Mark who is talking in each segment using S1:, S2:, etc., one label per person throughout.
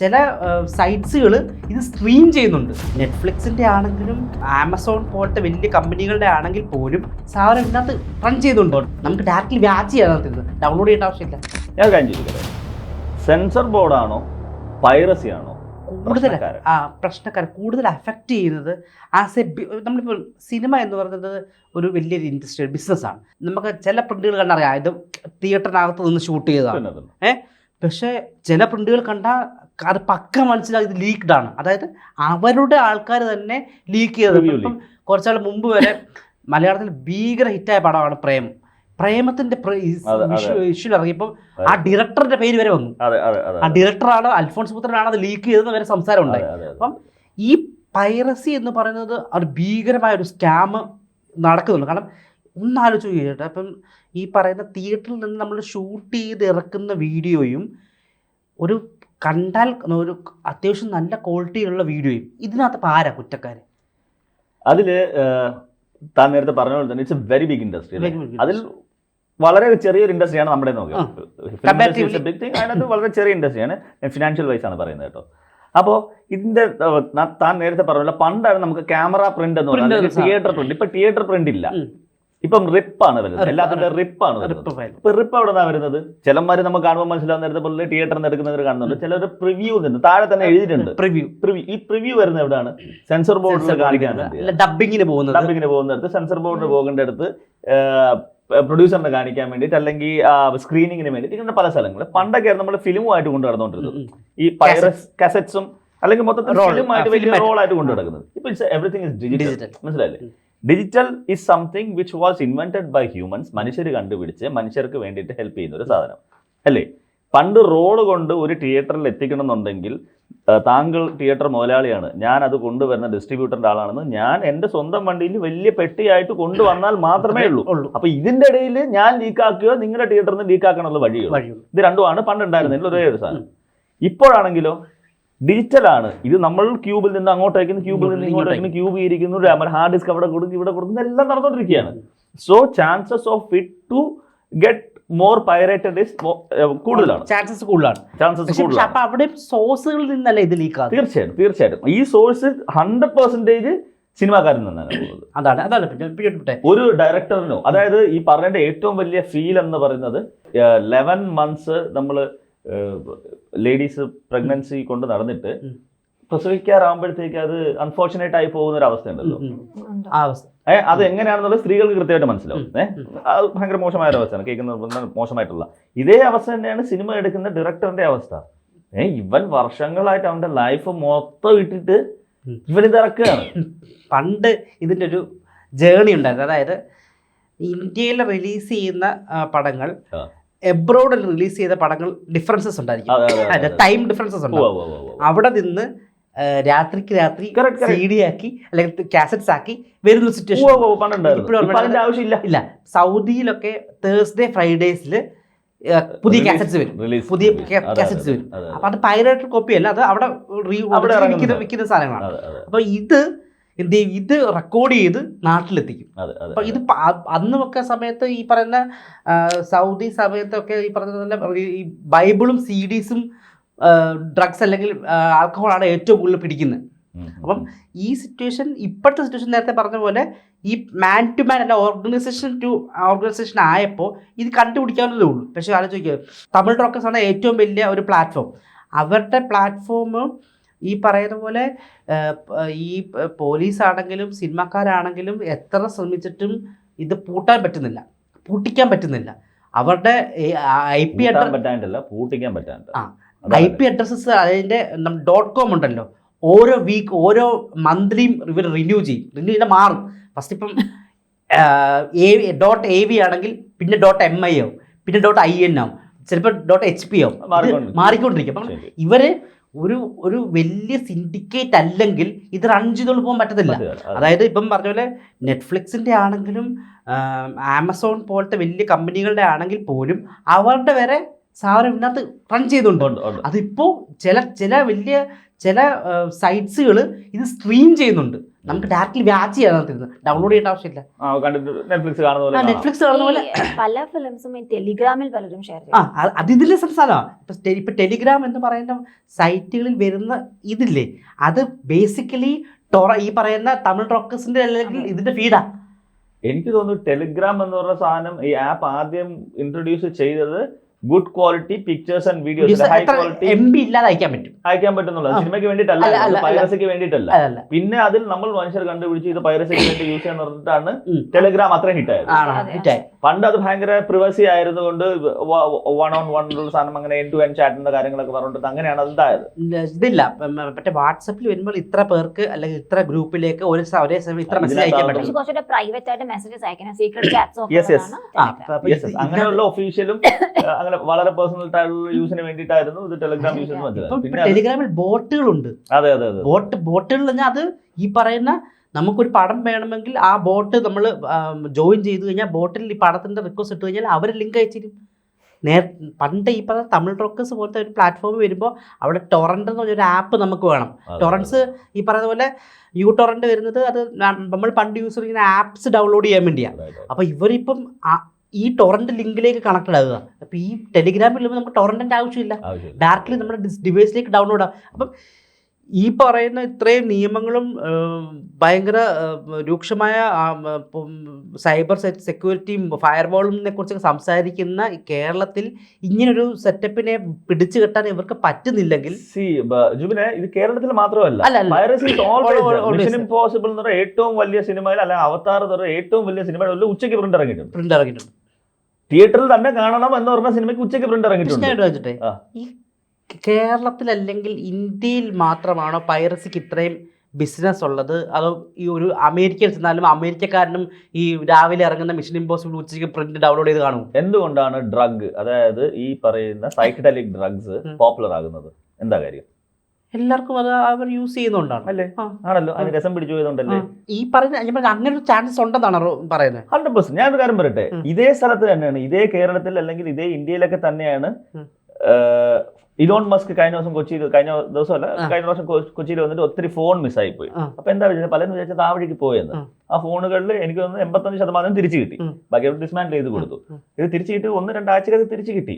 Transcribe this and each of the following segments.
S1: ചില സൈറ്റ്സുകൾ ഇത് സ്ട്രീം ചെയ്യുന്നുണ്ട്. നെറ്റ്ഫ്ലിക്സിന്റെ ആണെങ്കിലും ആമസോൺ പോലത്തെ വലിയ കമ്പനികളുടെ ആണെങ്കിൽ പോലും സാധനം ഇതിനകത്ത് റൺ ചെയ്തുണ്ടോ? നമുക്ക് ഡയറക്റ്റ്ലി വാച്ച് ചെയ്യാൻ ഡൗൺലോഡ് ചെയ്യേണ്ട ആവശ്യമില്ല.
S2: ഞാൻ കാര്യം ചോദിക്കട്ടെ? സെൻസർ ബോർഡാണോ പൈറസി ആണോ?
S1: കൂടുതൽ ആ പ്രശ്നക്കാർ കൂടുതൽ അഫക്റ്റ് ചെയ്യുന്നത് ആസ് എ നമ്മളിപ്പോൾ സിനിമ എന്ന് പറയുന്നത് ഒരു വലിയൊരു ഇൻഡസ്ട്രി ബിസിനസ്സാണ് നമുക്ക് ചില പ്രിന്റുകൾ കണ്ടറിയാം. ഇത് തിയേറ്ററിനകത്ത് നിന്ന് ഷൂട്ട് ചെയ്തതാണ്.
S2: തന്നെ.
S1: പക്ഷേ ചില പ്രിന്റുകൾ കണ്ടാൽ അത് പക്ക മനസ്സിലാക്കി ഇത് ലീക്ക്ഡ് ആണ്. അതായത് അവരുടെ ആൾക്കാർ തന്നെ ലീക്ക് ചെയ്തത്. ഇപ്പം കുറച്ചാൾ മുമ്പ് വരെ മലയാളത്തിൽ ഭീകര ഹിറ്റായ പടമാണ് പ്രേമം പ്രേമത്തിന്റെ. ഇഷ്യൂ ഇറങ്ങിയപ്പോൾ ആ ഡയറക്ടറുടെ പേര് വരെ വന്നു. ആ ഡയറക്ടറാണ് അൽഫോൺസ് പുത്രനാണ് അത് ലീക്ക് ചെയ്തെന്ന് വരെ സംസാരം ഉണ്ടായി. അപ്പം ഈ പൈറസി എന്ന് പറയുന്നത് ഒരു ഭീകരമായ ഒരു സ്കാം നടക്കുന്നുണ്ട്. കാരണം ഒന്നാലോചിച്ച് കേട്ടോ അപ്പം ഈ പറയുന്ന തിയേറ്ററിൽ നിന്ന് നമ്മൾ ഷൂട്ട് ചെയ്ത് ഇറക്കുന്ന വീഡിയോയും ഒരു കണ്ടാൽ ഒരു അത്യാവശ്യം നല്ല ക്വാളിറ്റിയുള്ള വീഡിയോയും ഇതിനകത്ത് ഇപ്പം ആരാ കുറ്റക്കാര്?
S2: അതിൽ താൻ നേരത്തെ പറഞ്ഞ പോലെ തന്നെ it's a very big industry അതിൽ വളരെ ചെറിയൊരു ഇൻഡസ്ട്രിയാണ് നമ്മുടെ അതിനകത്ത് വളരെ ചെറിയ ഇൻഡസ്ട്രിയാണ് ഫിനാൻഷ്യൽ വൈസ് ആണ് പറയുന്നത് കേട്ടോ. അപ്പോൾ ഇതിന്റെ ന- താൻ നേരത്തെ പറഞ്ഞ പണ്ടാണ് നമുക്ക് ക്യാമറ പ്രിന്റ് എന്ന് പറയുന്നത്. തിയേറ്റർ പ്രിന്റ് ഇപ്പൊ തിയേറ്റർ പ്രിന്റ് ഇല്ല. ഇപ്പം റിപ്പാണ് വരുന്നത്.
S1: Rip,
S2: എല്ലാത്തിന്റെ. റിപ്പാണ്
S1: റിപ്പ് ആണ്
S2: ഇപ്പൊ റിപ്പ് എവിടെ നിന്നാണ് വരുന്നത്? ചിലന്മാര് നമ്മൾ കാണുമ്പോൾ മനസ്സിലാവുന്ന നേരത്തെ പോലെ തിയേറ്ററിൽ നിന്ന് എടുക്കുന്നവർ കാണുന്നുണ്ട്. ചിലർ പ്രിവ്യൂ നിന്ന് താഴെ തന്നെ എഴുതിയിട്ടുണ്ട്.
S1: പ്രിവ്യൂ.
S2: പ്രിവ്യൂ. ഈ പ്രിവ്യൂ വരുന്നത് എവിടെയാണ് സെൻസർ ബോർഡിൽ കാണിക്കാൻ
S1: ഡബിങ്ങിന് പോകുന്നത്.
S2: ഡബിങ്ങിന് പോകുന്നിടത്ത് സെൻസർ ബോർഡിന് പോകേണ്ട അടുത്ത് പ്രൊഡ്യൂസറിനെ കാണിക്കാൻ വേണ്ടിയിട്ട് അല്ലെങ്കിൽ സ്ക്രീനിങ്ങിന് വേണ്ടിയിട്ട് ഇങ്ങനെ പല സ്ഥലങ്ങൾ പണ്ടൊക്കെ നമ്മൾ ഫിലിമുമായിട്ട് കൊണ്ടു നടന്നുകൊണ്ടിരുന്നത്. ഈ പൈറസ് കസറ്റ്സും അല്ലെങ്കിൽ മൊത്തത്തിൽ ഫിലിമായിട്ട് വലിയ റോളായിട്ട് കൊണ്ടു നടക്കുന്നത്. ഇപ്പൊ എവറിങ് ഇസ് ഡിജിറ്റൽ. മനസ്സിലായില്ലേ. Digital is something which was invented by humans മനുഷ്യർ കണ്ടുപിടിച്ച് മനുഷ്യർക്ക് വേണ്ടിയിട്ട് ഹെൽപ്പ് ചെയ്യുന്ന ഒരു സാധനം. അല്ലേ? പണ്ട് റോഡ് കൊണ്ട് ഒരു തിയേറ്ററിൽ എത്തിക്കണം എന്നുണ്ടെങ്കിൽ താങ്കൾ തിയേറ്റർ മുതലാളിയാണ്. ഞാൻ അത് കൊണ്ടുവരുന്ന ഡിസ്ട്രിബ്യൂട്ടറിന്റെ ആളാണെന്ന് ഞാൻ എന്റെ സ്വന്തം വണ്ടിയിൽ വലിയ പെട്ടിയായിട്ട് കൊണ്ടുവന്നാൽ മാത്രമേ ഉള്ളൂ. അപ്പോൾ ഇതിന്റെ ഇടയിൽ ഞാൻ ലീക്കാക്കുകയോ നിങ്ങളുടെ തിയേറ്ററിൽ നിന്ന് ലീക്കാക്കാനുള്ള
S1: വഴിയോ?
S2: ഇത് രണ്ടുമാണ്. പണ്ട് ഉണ്ടായിരുന്നതിൽ ഒരേ ഒരു സാധനം. ഇപ്പോഴാണെങ്കിലോ ഡിജിറ്റൽ ആണ്. ഇത് നമ്മൾ ക്യൂബിൽ നിന്ന് അങ്ങോട്ടേക്കുന്നു ക്യൂബിൽ നിന്ന് ഇങ്ങോട്ടേക്കുന്നു ക്യൂബ് ഇരിക്കുന്നു ഹാർഡ് ഡിസ്ക് അവിടെ കൊടുക്കും ഇവിടെ കൊടുക്കുന്നു എല്ലാം നടന്നുകൊണ്ടിരിക്കുകയാണ്. So chances of it to get more pirated is കൂടുതലാണ്.
S1: ചാൻസസ് കൂടുതലാണ്.
S2: ചാൻസസ് കൂടുതലാണ്.
S1: അപ്പൊ അവിടെ സോഴ്സുകളിൽ നിന്നല്ല ഇത് ലീക്ക്
S2: തീർച്ചയായിട്ടും തീർച്ചയായിട്ടും. ഈ സോഴ്സ് ഹൺഡ്രഡ് പെർസെന്റേജ് സിനിമാക്കാരിൽ നിന്നാണ്
S1: അതാണ് അതാണ്.
S2: ഒരു ഡയറക്ടറിനോ അതായത് ഈ പറഞ്ഞ ഏറ്റവും വലിയ ഫീൽ എന്ന് പറയുന്നത് ലെവൻ മന്ത്സ് നമ്മൾ ലേഡീസ് പ്രഗ്നൻസി കൊണ്ട് നടന്നിട്ട്. പ്രസവിക്കാറാകുമ്പോഴത്തേക്ക് അത് അൺഫോർച്ചുനേറ്റ് ആയി പോകുന്ന ഒരു അവസ്ഥ ഉണ്ടല്ലോ
S1: ആ അവസ്ഥ.
S2: ഏഹ് അത് എങ്ങനെയാണെന്നുള്ളത് സ്ത്രീകൾക്ക് കൃത്യമായിട്ട് മനസ്സിലാവും. ഏഹ് അത് ഭയങ്കര മോശമായ ഒരു അവസ്ഥയാണ്. കേൾക്കുന്ന മോശമായിട്ടുള്ള. ഇതേ അവസ്ഥ തന്നെയാണ് സിനിമ എടുക്കുന്ന ഡയറക്ടറിന്റെ അവസ്ഥ. ഏഹ് ഇവൻ വർഷങ്ങളായിട്ട് അവന്റെ ലൈഫ് മൊത്തം ഇട്ടിട്ട്
S1: ഇവനിത്
S2: ഇവൻ ഇത് ഇറക്കുകയാണ്.
S1: പണ്ട് ഇതിന്റെ ഒരു ജേണി ഉണ്ടായിരുന്നു. അതായത് ഇന്ത്യയിൽ റിലീസ് ചെയ്യുന്ന പടങ്ങൾ. എബ്രോഡിൽ റിലീസ് ചെയ്ത പടങ്ങൾ ഡിഫറൻസസ് ഉണ്ടായിരിക്കും. ടൈം ഡിഫറൻസസ്
S2: ഉണ്ട്
S1: ഉണ്ടാവും. അവിടെ നിന്ന് രാത്രിക്ക് രാത്രി
S2: Correct, correct.
S1: സി ഡി ആക്കി അല്ലെങ്കിൽ കാസറ്റ്സ് ആക്കി വരുന്ന സിറ്റുവേഷൻ ഇല്ല. സൗദിയിലൊക്കെ തേഴ്സ്ഡേ ഫ്രൈഡേസിൽ പുതിയ കാസറ്റ്സ് വരും. പുതിയ കാസറ്റ്സ് വരും. അപ്പൊ അത് പൈറേറ്റഡ് കോപ്പി അല്ല. അത് അവിടെ. വിൽക്കുന്ന സാധനങ്ങളാണ്. അപ്പൊ ഇത് എന്ത് ചെയ്യും? ഇത് റെക്കോർഡ് ചെയ്ത് നാട്ടിലെത്തിക്കും. അപ്പൊ ഇത് അന്നൊക്കെ സമയത്ത് ഈ പറയുന്ന സൗദി സമയത്തൊക്കെ ഈ പറഞ്ഞ ഈ ബൈബിളും സി ഡീസും ഡ്രഗ്സ് അല്ലെങ്കിൽ ആൽക്കഹോളാണ് ഏറ്റവും കൂടുതൽ പിടിക്കുന്നത്. അപ്പം ഈ സിറ്റുവേഷൻ ഇപ്പോഴത്തെ സിറ്റുവേഷൻ നേരത്തെ പറഞ്ഞ പോലെ ഈ മാൻ ടു മാൻ അല്ല ഓർഗനൈസേഷൻ ടു ഓർഗനൈസേഷൻ ആയപ്പോൾ ഇത് കണ്ടുപിടിക്കാവുന്നതേ ഉള്ളൂ. പക്ഷേ ആലോചിക്കുക തമിഴ് ഡോക്ടേഴ്സ് ആണ് ഏറ്റവും വലിയ ഒരു പ്ലാറ്റ്ഫോം അവരുടെ പ്ലാറ്റ്ഫോം ഈ പറയുന്ന പോലെ ഈ പോലീസാണെങ്കിലും സിനിമക്കാരാണെങ്കിലും എത്ര ശ്രമിച്ചിട്ടും ഇത് പൂട്ടാൻ പറ്റുന്നില്ല. പൂട്ടിക്കാൻ പറ്റുന്നില്ല. അവരുടെ ഐ പി
S2: പറ്റാണ്ടല്ല പൂട്ടിക്കാൻ പറ്റാണ്ട്
S1: ആ. ഐ പി അഡ്രസ്സസ് അതിന്റെ ഡോട്ട് കോം ഉണ്ടല്ലോ. ഓരോ വീക്ക് ഓരോ മന്ത്ലിയും ഇവർ റിന്യൂ ചെയ്യും. റിന്യൂ ചെയ്താൽ മാറും. ഫസ്റ്റ് ഇപ്പം എ ഡോട്ട് എ വി ആണെങ്കിൽ പിന്നെ ഡോട്ട് എം ഐ ആവും. പിന്നെ ഡോട്ട് ഐ എൻ ആവും. ചിലപ്പോൾ ഡോട്ട് എച്ച് പി ആവും.
S2: മാറിക്കൊണ്ടിരിക്കും.
S1: അപ്പം
S2: ശരി.
S1: ഒരു ഒരു വലിയ സിൻഡിക്കേറ്റ് അല്ലെങ്കിൽ ഇത് റൺ ചെയ്തുകൊണ്ട് പോകാൻ പറ്റത്തില്ല
S2: അതെ, അതെ.
S1: അതായത് ഇപ്പം പറഞ്ഞ പോലെ നെറ്റ്ഫ്ലിക്സിന്റെ ആണെങ്കിലും ആമസോൺ പോലത്തെ വലിയ കമ്പനികളുടെ ആണെങ്കിൽ പോലും അവരുടെ വരെ സാധനം ഇതിനകത്ത് റൺ
S2: ചെയ്തുണ്ട്.
S1: അതിപ്പോ ചില ചില വലിയ ചില സൈറ്റ്സുകൾ ഇത് സ്ട്രീം ചെയ്യുന്നുണ്ട്. നമുക്ക് ഡയറക്റ്റ്ലി വാച്ച് ചെയ്യാൻ തരുന്നത് ഡൗൺലോഡ് ചെയ്യേണ്ട ആവശ്യമില്ല.
S2: നെറ്റ്ഫ്ലിക്സ് കാണുന്ന പോലെ
S1: നെറ്റ്ഫ്ലിക്സ് കാണുന്ന പോലെ.
S3: പല ഫിലിംസും ടെലിഗ്രാമിൽ പലരും ഷെയർ
S1: ആ
S3: ചെയ്യും
S1: അത് അത് ഇതിലെ സംസാരമാണ് ഇപ്പൊ ഇപ്പൊ ടെലിഗ്രാം എന്ന് പറയുന്ന സൈറ്റുകളിൽ വരുന്ന ഇതില്ലേ? അത് ബേസിക്കലി ടൊറ ഈ പറയുന്ന തമിഴ് റോക്കസിന്റെ അല്ലെങ്കിൽ ഇതിന്റെ ഫീഡാ
S2: എനിക്ക് തോന്നുന്നു ടെലിഗ്രാം എന്ന് പറഞ്ഞ സാധനം ഈ ആപ്പ് ആദ്യം ഇൻട്രൊഡ്യൂസ് ചെയ്തത് good quality pictures and videos high quality
S1: M B ഇല്ലാതെ അയക്കാൻ പറ്റും.
S2: അയക്കാൻ പറ്റുന്നുള്ളത്
S1: ആ.
S2: സിനിമയ്ക്ക് വേണ്ടിയിട്ടല്ല. പൈറസിക്ക് വേണ്ടിയിട്ടല്ല. പിന്നെ അതിൽ നമ്മൾ മനുഷ്യർ കണ്ടുപിടിച്ച് ഇത് പൈറസിക്ക് വേണ്ടി യൂസ് ചെയ്യാൻ പറഞ്ഞിട്ടാണ്. ടെലിഗ്രാം അത്രയും ഹിറ്റ്
S1: ആയത്.
S3: അതെ,
S2: പണ്ട് അത് ഭയങ്കര പ്രിവസി ആയിരുന്നുകൊണ്ട് വൺ ഓൺ വൺ ഉള്ള സാധനം അങ്ങനെ എൻ ടു എൻ ചാറ്റിന്റെ കാര്യങ്ങളൊക്കെ പറഞ്ഞിട്ട് അങ്ങനെയാണ് അത് ഇതായത്.
S1: ഇതില്ല. മറ്റേ വാട്സപ്പിൽ വരുമ്പോൾ ഇത്ര പേർക്ക് അല്ലെങ്കിൽ ഇത്ര ഗ്രൂപ്പിലേക്ക് ഒരു ഒരേ സമയം ഇത്ര മെസ്സേജ് അയക്കാൻ പറ്റും
S3: പ്രൈവറ്റ് ആയിട്ട് മെസ്സേജസ് അയക്കണം. Secret chats.
S2: അങ്ങനെയുള്ള ഒഫീഷ്യലും അങ്ങനെ വളരെ പേഴ്സണൽ ആയിട്ടുള്ള യൂസിന് വേണ്ടിയിട്ടായിരുന്നു ഇത് ടെലിഗ്രാം യൂസ് അത്
S1: ടെലിഗ്രാമിൽ ബോട്ടുകളുണ്ട്.
S2: അതെ അതെ അതെ.
S1: ബോട്ട് ബോട്ടുകൾ പറഞ്ഞാൽ അത് ഈ പറയുന്ന നമുക്കൊരു പടം വേണമെങ്കിൽ ആ ബോട്ട് നമ്മൾ ജോയിൻ ചെയ്തു കഴിഞ്ഞാൽ ബോട്ടിൽ ഈ പടത്തിന്റെ റിക്വസ്റ്റ് ഇട്ട് കഴിഞ്ഞാൽ അവർ ലിങ്ക് അയച്ചിരും. നേർ പണ്ട് ഈ പറഞ്ഞ തമിഴ് റോക്കസ് പോലത്തെ ഒരു പ്ലാറ്റ്ഫോം വരുമ്പോൾ അവിടെ ടൊറന്റ് എന്ന് പറഞ്ഞൊരു ആപ്പ് നമുക്ക് വേണം. ടൊറൻസ് ഈ പറയുന്ന പോലെ യു ടൊറന്റ് വരുന്നത് അത് നമ്മൾ പണ്ട് യൂസ് ചെയ്യുന്ന ആപ്സ് ഡൗൺലോഡ് ചെയ്യാൻ വേണ്ടിയാണ്. അപ്പോൾ ഇവരിപ്പം ഈ ടൊറന്റ് ലിങ്കിലേക്ക് കണക്റ്റഡ് ആകുക അപ്പോൾ ഈ ടെലിഗ്രാമിൽ നമുക്ക് ടൊറന്റിന്റെ ആവശ്യമില്ല. ഡയറക്റ്റ്ലി നമ്മുടെ ഡിവൈസിലേക്ക് ഡൗൺലോഡ് ആകാം അപ്പം ഈ പറയുന്ന ഇത്രയും നിയമങ്ങളും ഭയങ്കര രൂക്ഷമായ സൈബർ സെക്യൂരിറ്റിയും ഫയർവാളിനെ കുറിച്ചൊക്കെ സംസാരിക്കുന്ന കേരളത്തിൽ ഇങ്ങനൊരു സെറ്റപ്പിനെ പിടിച്ചു കെട്ടാൻ ഇവർക്ക് പറ്റുന്നില്ലെങ്കിൽ
S2: ജുബിനെ ഇത് കേരളത്തിൽ മാത്രമല്ല. എന്ന് പറഞ്ഞ ഏറ്റവും വലിയ സിനിമയിൽ അല്ല അവതാർ എന്ന് പറഞ്ഞ ഏറ്റവും വലിയ സിനിമയിൽ ഉച്ചയ്ക്ക് പ്രിന്റ് ഇറങ്ങിയിട്ടുണ്ട്.
S1: പ്രിന്റ് ഇറങ്ങിയിട്ടുണ്ട്.
S2: തിയേറ്ററിൽ തന്നെ കാണണം എന്ന് പറഞ്ഞ സിനിമയ്ക്ക് ഉച്ചയ്ക്ക് പ്രിന്റ് ഇറങ്ങിയിട്ടുണ്ട്.
S1: ഈ കേരളത്തിലല്ലെങ്കിൽ ഇന്ത്യയിൽ മാത്രമാണോ പൈറസിക്ക് ഇത്രയും ബിസിനസ് ഉള്ളത്? അതോ ഈ ഒരു അമേരിക്കയിൽ ചെന്നാലും അമേരിക്കക്കാരനും ഈ രാവിലെ ഇറങ്ങുന്ന മിഷൻ ഇമ്പോസിബിൾ ഉച്ചയ്ക്ക് പ്രിന്റ് ഡൗൺലോഡ് ചെയ്ത് കാണും
S2: എന്തുകൊണ്ടാണ് ഡ്രഗ് അതായത് ഈ പറയുന്ന സൈക്കഡലിക് ഡ്രഗ്സ് പോപ്പുലർ ആകുന്നത്? എന്താ കാര്യം?
S1: എല്ലാവർക്കും അത് അവർ യൂസ് ചെയ്യുന്നുണ്ടാണ്.
S2: അല്ലേ? ആണല്ലോ. അതിന് രസം പിടിച്ചു പോയതുകൊണ്ടല്ലേ?
S1: ഈ പറയുന്ന ഞാൻ പറഞ്ഞ അങ്ങനെ ഒരു ചാൻസ് ഉണ്ടെന്നാണ് പറയുന്നത്.
S2: ഹൺഡ്രഡ് പെർസെന്റ് ഞാനൊരു കാര്യം പറയട്ടെ. ഇതേ സ്ഥലത്ത് തന്നെയാണ് ഇതേ കേരളത്തിൽ അല്ലെങ്കിൽ ഇതേ ഇന്ത്യയിലൊക്കെ തന്നെയാണ് ഇലോൺ മസ്ക് കഴിഞ്ഞ ദിവസം കൊച്ചിയിൽ കഴിഞ്ഞ ദിവസം
S1: അല്ല
S2: കഴിഞ്ഞ വർഷം കൊച്ചിയിൽ വന്നിട്ട് ഒത്തിരി ഫോൺ മിസ്സായി പോയി. അപ്പൊ എന്താ വിചാരിച്ചത്? പലരും വിചാരിച്ചത് ആ വഴിക്ക് പോയെന്ന്. ആ. ഫോണുകളിൽ എനിക്ക് തോന്നുന്നു എൺപത്തഞ്ച് ശതമാനം തിരിച്ചു കിട്ടി. ബാക്കി ഡിസ്മാൻഡ് ചെയ്ത് കൊടുത്തു. ഇത് തിരിച്ചു കിട്ടി. ഒന്ന് രണ്ടാഴ്ചക്ക് അത് തിരിച്ചു കിട്ടി.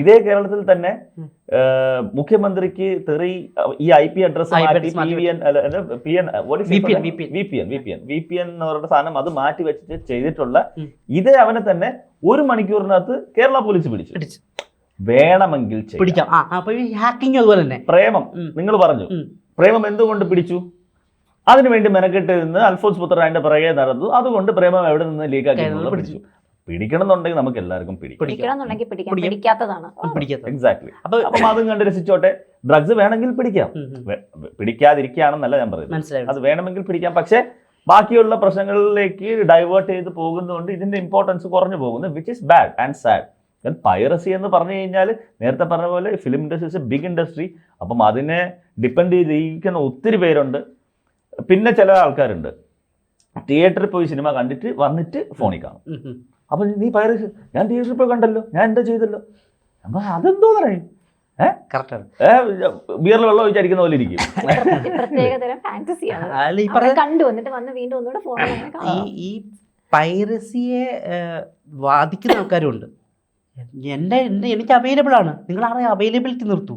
S2: ഇതേ കേരളത്തിൽ തന്നെ മുഖ്യമന്ത്രിക്ക് തെറി ഈ I P address V P N എന്ന് പറയുന്ന സാധനം അത് മാറ്റി വെച്ചിട്ട് ചെയ്തിട്ടുള്ള. ഇതേ അവനെ തന്നെ ഒരു മണിക്കൂറിനകത്ത് കേരള പോലീസ് പിടിച്ചു. വേണമെങ്കിൽ
S1: പിടിക്കാം. ഈ അതുപോലെ തന്നെ.
S2: പ്രേമം നിങ്ങൾ പറഞ്ഞു. പ്രേമം എന്തുകൊണ്ട് പിടിച്ചു? അതിനുവേണ്ടി മെനക്കെട്ട് നിന്ന് അൽഫോൻസ് പുത്ര അതിന്റെ പിറകെ നടന്നു. അതുകൊണ്ട് പ്രേമം എവിടെ നിന്ന് ലീക്കാക്കി പിടിച്ചു. പിടിക്കണം എന്നുണ്ടെങ്കിൽ നമുക്ക് എല്ലാവർക്കും പിടിക്കും.
S1: പിടിക്കാം
S3: പിടിക്കണമെന്നുണ്ടെങ്കിൽ പിടിക്കാം.
S1: പിടിക്കാം.
S3: പിടിക്കാത്തതാണ്.
S2: എക്സാക്ട്ലി
S1: അപ്പൊ
S2: അതും കണ്ട് രസിച്ചോട്ടെ ഡ്രഗ്സ് വേണമെങ്കിൽ പിടിക്കാം. പിടിക്കാതിരിക്കുകയാണെന്നല്ല ഞാൻ പറയുന്നത്. അത് വേണമെങ്കിൽ പിടിക്കാം. പക്ഷേ ബാക്കിയുള്ള പ്രശ്നങ്ങളിലേക്ക് ഡൈവേർട്ട് ചെയ്ത് പോകുന്നതുകൊണ്ട് ഇതിന്റെ ഇമ്പോർട്ടൻസ് കുറഞ്ഞു പോകുന്നു which is bad and sad piracy എന്ന് പറഞ്ഞു കഴിഞ്ഞാൽ നേരത്തെ പറഞ്ഞ പോലെ film industry is a big industry അപ്പം അതിനെ ഡിപ്പെൻഡ് ചെയ്തിരിക്കുന്ന ഒത്തിരി പേരുണ്ട്. പിന്നെ ചില ആൾക്കാരുണ്ട്. തിയേറ്ററിൽ പോയി സിനിമ കണ്ടിട്ട് വന്നിട്ട് ഫോണിൽ കാണും. അപ്പം നീ പയർ ഞാൻ തിയേറ്ററിൽ പോയി കണ്ടല്ലോ ഞാൻ എന്താ ചെയ്തല്ലോ? അപ്പം അതെന്തോ പറയും ബിയറിൽ വെള്ളം വിചാരിക്കുന്ന പോലെ ഇരിക്കും.
S1: ഈ
S3: കണ്ടു എന്നിട്ട് വന്ന് വീണ്ടും ഒന്നുകൂടെ ഫോൺ
S1: ഈ ഈ പൈറസിയെ വാദിക്കുന്ന ആൾക്കാരും ഉണ്ട് എന്റെ എന്റെ എനിക്ക് അവൈലബിൾ ആണ്. നിങ്ങൾ ആരെ അവൈലബിലിറ്റി നിർത്തൂ.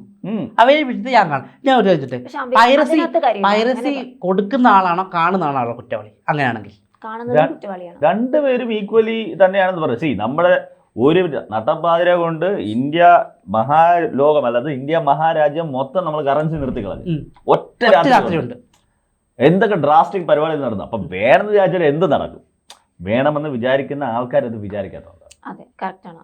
S1: അവൈലബിലിറ്റി ഞാൻ കാണാം. ഞാൻ ഒരു ചോദിച്ചിട്ട്? പൈറസി പൈറസി കൊടുക്കുന്ന ആളാണോ കാണുന്ന ആളാണോ കുറ്റവാളി? അങ്ങനെയാണെങ്കിൽ.
S3: കാണുന്നത്
S2: ര-
S3: കുറ്റവാളിയാണ്.
S2: രണ്ടുപേരും ഈക്വലി തന്നെയാണെന്ന് പറയും സി നമ്മുടെ ഒരു നട്ടപ്പാതിര കൊണ്ട് ഇന്ത്യ മഹാലോകം അല്ലാതെ ഇന്ത്യ മഹാരാജ്യം മൊത്തം നമ്മൾ കറൻസി നിർത്തി കളഞ്ഞു. ഒറ്റ രാത്രി കൊണ്ട്. എന്തൊക്കെ ഡ്രാസ്റ്റിക് പരിപാടി നടന്നു? അപ്പൊ വേണമെന്ന് വിചാരിച്ചാൽ എന്ത് നടക്കും? വേണമെന്ന് വിചാരിക്കുന്ന ആൾക്കാർ അത് വിചാരിക്കാത്തതുകൊണ്ട്
S3: അതെ കറക്റ്റ് ആണ്.